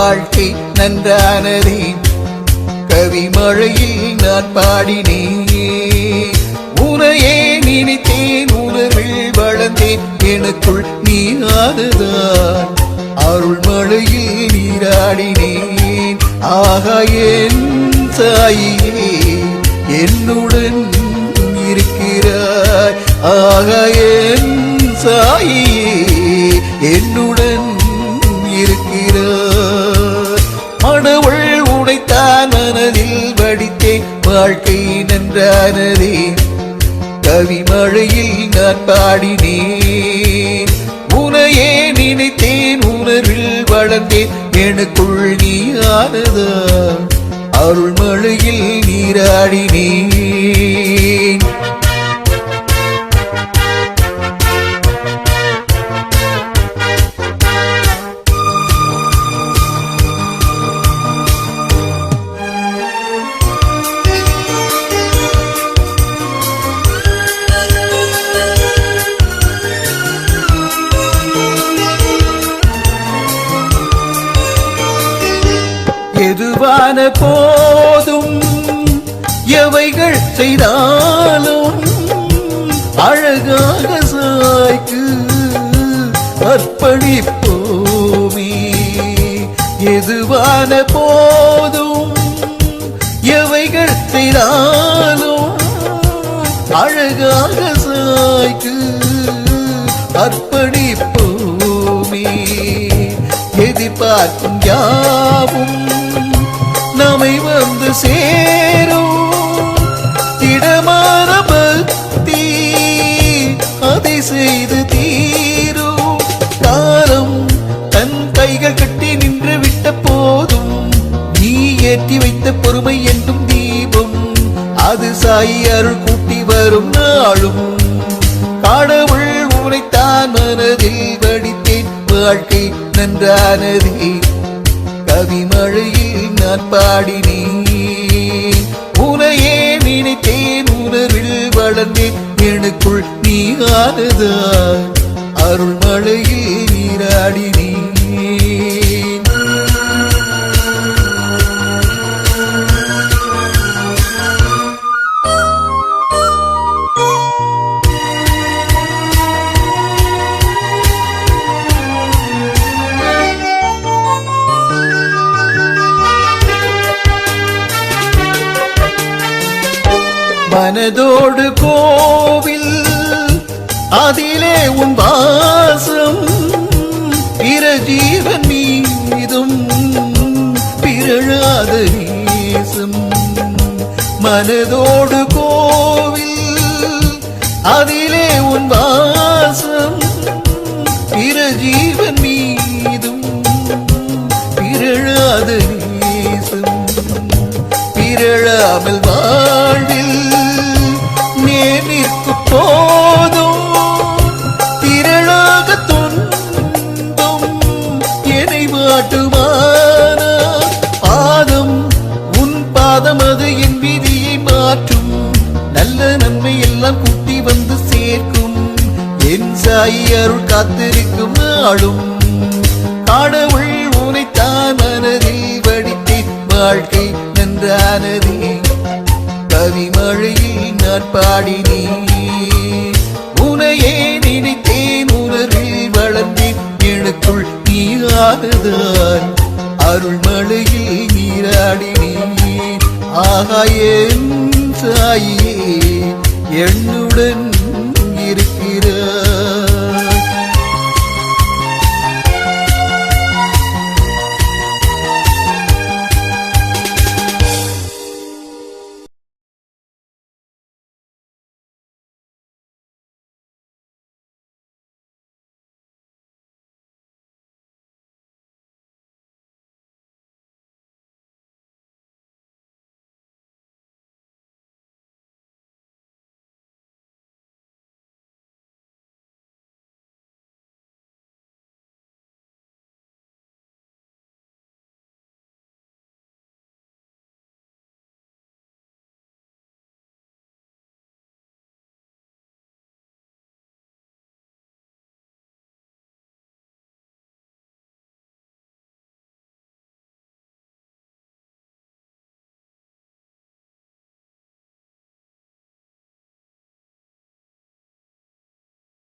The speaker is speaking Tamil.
நன்றானதே. கவி மழையில் நான் பாடினேன். உனையே நினைத்தேன் உணர்வில் வளர்ந்தேன். எனக்குள் நீ ஆறுதான் அருள் மழையில் நீராடினேன். ஆக என் சாயியே என்னுடன் இருக்கிறாய். ஆக என் சாயே என்னுடன் வாழ்க்கை நன்றானதே கவி மழையில் நான் பாடினேன். உனையே நினைத்தேன் உணர்வில் வளர்ந்தேன். எனக்குள் நீ ஆனதா அருள்மழையில் நீராடினேன். எதுவான போதும். எவைகள் செய்தாலும் அழகாக சாய்க்கு அர்ப்பணிப்போமே. எதுவான போதும். எவைகள் செய்தாலும் அழகாக சாய்க்கு அர்ப்பணிப்போமே. எதிர்பார்க்கும் யாவும் ஏற்றி வைத்த பொறுமை என்றும் தீபம். அது சாயி அருள் கூட்டி வரும் நாளும். கடவுள் உரைத்தான் மனதில் வடித்தேன். வாழ்க்கை நன்றானதே. கவி மழையில் நான் பாடினேன். உனையே நினைத்தேன் உணர்வில் வளர்ந்தேன். எனக்குள் நீ ஆனதா அருள் மழையில் நீராடினேன். மனதோடு கோவில் அதிலே உன் வாசம் பிற ஜீவன் மீதும் பிறழாத நேசம் மனதோடு கோவில் அதிலே உன் வாசம் பிற ஜீவன் மீதும் பிறழாத நேசம் பிறழாமல் ஐயருள் காத்திருக்கும் நாளும் கடவுள் உனைத்தான் மனதில் வடித்தேன் வாழ்க்கை நன்றானதே. கவிமழையில் நான் பாடினேன். உனையே நினைத்தேன் உணர்வில் வளர்ந்தேன். எனக்குள் நீரானதான் அருள்மழையில் நீராடினேன். ஆகா சாயே என்னுடன்